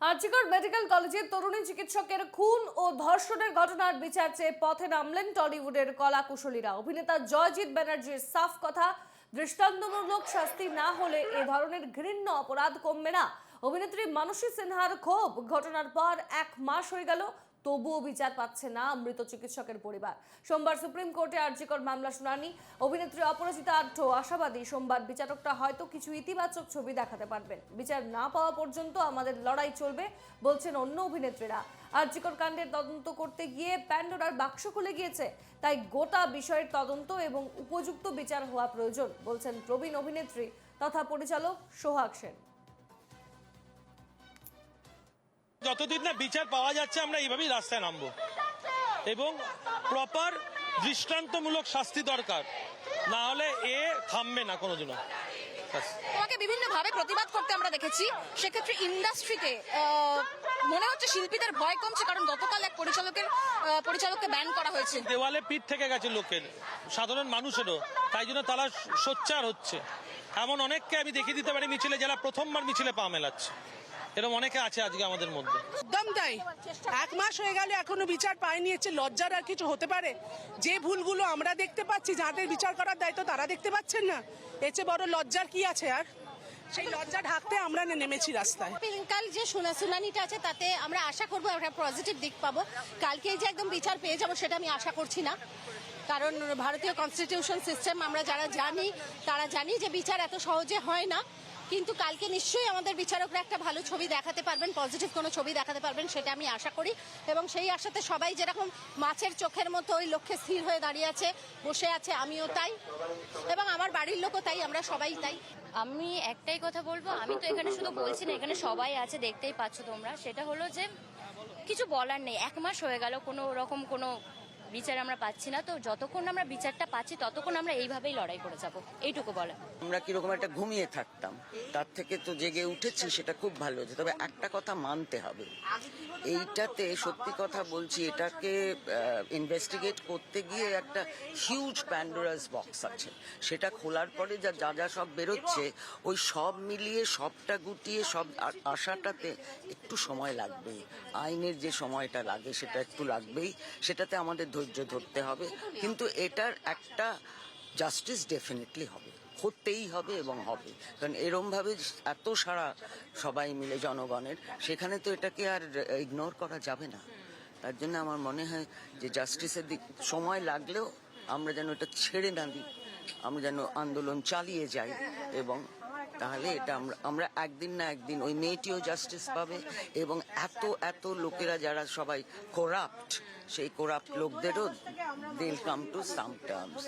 RG Kar medical কলেজের তরুণী চিকিৎসকের খুন ও ধর্ষণের ঘটনার বিচার চেয়ে পথে নামলেন টলিউডের কলা কুশলীরা অভিনেতা জয়জিৎ ব্যানার্জির সাফ কথা, দৃষ্টান্তমূলক শাস্তি না হলে এ ধরনের ঘৃণ্য অপরাধ কমবে না। অভিনেত্রী মানসী সিনহার ক্ষোভ, ঘটনার পর এক মাস হয়ে গেল তবুও বিচার পাচ্ছে না মৃত চিকিৎসকের পরিবার। সোমবার সুপ্রিম কোর্টে আর্জিকর মামলা শুনানি। অভিনেত্রী অপরাজিতা আঢ্য আশাবাদী, সোমবার বিচারকরা হয়তো কিছু ইতিবাচক ছবি দেখাতে পারবেন। বিচার না পাওয়া পর্যন্ত আমাদের লড়াই চলবে, বলছেন অন্য অভিনেত্রীরা। আর্জিকর কাণ্ডের তদন্ত করতে গিয়ে প্যান্ডোরার বাক্স খুলে গিয়েছে। তাই গোটা বিষয়ের তদন্ত এবং উপযুক্ত বিচার হওয়া প্রয়োজন, বলছেন প্রবীণ অভিনেত্রী তথা পরিচালক সোহাগ সেন। যতদিন না বিচার পাওয়া যাচ্ছে আমরা এইভাবেই রাস্তায় নামবো। এবং প্রপার দৃষ্টান্তমূলক শাস্তি দরকার। না হলে এ থামবে না কোনোদিনও। ব্যাস। তোমাকে বিভিন্ন ভাবে প্রতিবাদ করতে আমরা দেখেছি। সেক্ষেত্রে ইন্ডাস্ট্রিতে মনে হচ্ছে শিল্পীদের ভয় কমছে কারণ গতকাল এক পরিচালকের পরিচালককে ব্যান করা হয়েছে। দেওয়ালে পিঠ থেকে গেছে লোকের সাধারণ মানুষেরও। তাই জন্য তারা সোচ্চার হচ্ছে। এমন অনেককে আমি দেখিয়ে দিতে পারি মিছিলে যারা প্রথমবার মিছিলে পা মেলাচ্ছে। এরকম অনেকে আছে আজকে আমাদের মধ্যে। একদম তাই এক মাস হয়ে গেল এখনও বিচার পায়নি চেয়ে লজ্জার আর কিছু হতে পারে? যে ভুলগুলো আমরা দেখতে পাচ্ছি যাদের বিচার করার দায়িত্ব তারা দেখতে পাচ্ছেন না? এর চেয়ে বড় লজ্জার কি আছে আর? সেই লজ্জা ঢাকতে আমরা নেমেছি রাস্তায়। কাল যে শুনা শুনানিটা আছে তাতে আমরা আশা করব একটা পজিটিভ দিক পাবো। কালকে যে একদম বিচার পেয়ে যাব সেটা আমি আশা করছি না। কারণ ভারতীয় কনস্টিটিউশন সিস্টেম আমরা যারা জানি তারা জানি যে বিচার এত সহজে হয় না। কিন্তু কালকে নিশ্চয়ই আমাদের বিচারকরা একটা ভালো ছবি দেখাতে পারবেন পজিটিভ কোনো ছবি দেখাতে পারবেন, সেটা আমি আশা করি। এবং সেই আশাতে সবাই যেরকম মাছের চোখের মতো ওই লক্ষ্যে স্থির হয়ে দাঁড়িয়ে আছে, বসে আছে, আমিও তাই। এবং আমার বাড়ির লোকও তাই, আমরা সবাই তাই। আমি একটাই কথা বলব, আমি তো এখানে শুধু বলছি না, এখানে সবাই আছে, দেখতেই পাচ্ছ তোমরা। সেটা হলো যে, কিছু বলার নেই, এক মাস হয়ে গেল, কোনো রকম কোনো বিচার আমরা পাচ্ছি না, তো যতক্ষণ আমরা বিচারটা পাচ্ছি, ততক্ষণ আমরা এইভাবেই লড়াই করে যাব। এইটুকু বলা। আমরা কীরকম একটা ঘুমিয়ে থাকতাম, তার থেকে তো জেগে উঠেছি, সেটা খুব ভালো হয়েছে। তবে একটা কথা মানতে হবে, এইটাতে সত্যি কথা বলছি, এটাকে ইনভেস্টিগেট করতে গিয়ে একটা হিউজ প্যান্ডোরাস বক্স আছে। সেটা খোলার পরে যা যা যা সব বেরোচ্ছে, ওই সব মিলিয়ে, সবটা গুটিয়ে, সব আসাটাতে একটু সময় লাগবে আইনের যে সময়টা লাগে, সেটা একটু লাগবেই। সেটাতে আমাদের ধৈর্য ধরতে হবে। কিন্তু এটার একটা জাস্টিস ডেফিনেটলি হবে। হতেই হবে এবং হবে। কারণ এরমভাবে এত সারা সবাই মিলে জনগণের, সেখানে তো এটাকে আর ইগনোর করা যাবে না। তার জন্য আমার মনে হয় যে জাস্টিসের দিক, সময় লাগলেও আমরা যেন এটা ছেড়ে না দিই। আমরা যেন আন্দোলন চালিয়ে যাই এবং তাহলে এটা আমরা আমরা একদিন না একদিন ওই মেয়েটিও জাস্টিস পাবে এবং এত এত লোকেরা যারা সবাই কোরাপ্ট সেই কোরাপ্ট লোকদেরও দিল কাম টু সাম টার্মস